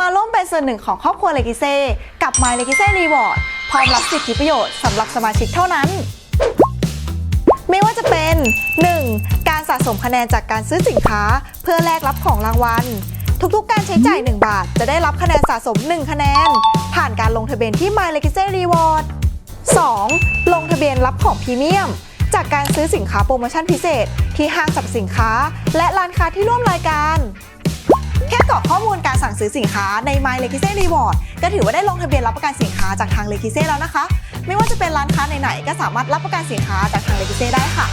มาร่วมเป็นส่วนหนึ่งของครอบครัวเลกิเซ่กับ My l e g i s e Reward พร้อมรับสิทธิประโยชน์สำหรับสมาชิกเท่านั้น ไม่ว่าจะเป็น 1. การสะสมคะแนนจากการซื้อสินค้า เพื่อแลกรับของรางวัล ทุกๆ การใช้จ่าย 1 บาท จะได้รับคะแนนสะสม 1 คะแนน ผ่านการลงทะเบียนที่ My l e g i s e Reward 2. ลงทะเบียนรับของพรีเมียม จากการซื้อสินค้าโปรโมชั่นพิเศษ ที่ห้างสรรพสินค้า และร้านค้าที่ร่วมรายการ ซื้อสินค้าใน My l e g i s e Reward ก็ถือว่าได้ลงทะเบียนรับประกันสินค้าจากทาง l e g i s e แล้วนะคะ ไม่ว่าจะเป็นร้านค้าไหนๆก็สามารถรับประกันสินค้าจากทาง l e g i s e ได้ค่ะ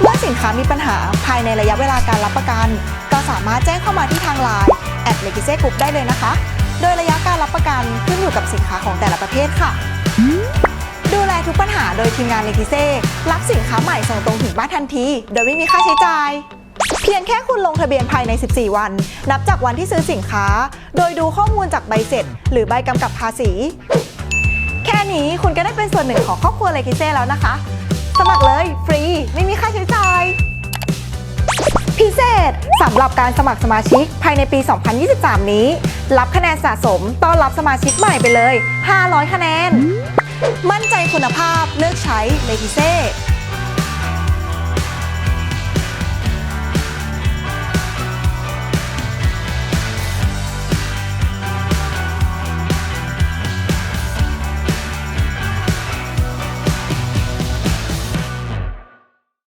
เมื่อสินค้ามีปัญหาภายในระยะเวลาการรับประกัน ก็สามารถแจ้งเข้ามาที่ทาง Line แอด l e g i s e Group ได้เลยนะคะ โดยระยะการรับประกันขึ้นอยู่กับสินค้าของแต่ละประเภทค่ะดูแลทุกปัญหาโดยทีมงานเลทิเซ่รับสินค้าใหม่ส่งตรงถึงบ้านทันที โดยไม่มีค่าใช้จ่าย คุณลงทะเบียนภายใน 14 วัน นับจากวันที่ซื้อสินค้า โดยดูข้อมูลจากใบเสร็จ หรือใบกำกับภาษี แค่นี้คุณก็ได้เป็นส่วนหนึ่งของครอบครัวเลทิเซ่แล้วนะคะ สมัครเลยฟรี ไม่มีค่าใช้จ่าย พิเศษสำหรับการสมัครสมาชิกภายในปี 2023 นี้ รับคะแนนสะสมต้อนรับสมาชิกใหม่ไปเลย 500 คะแนน มั่นใจคุณภาพเลือกใช้เลทิเซ่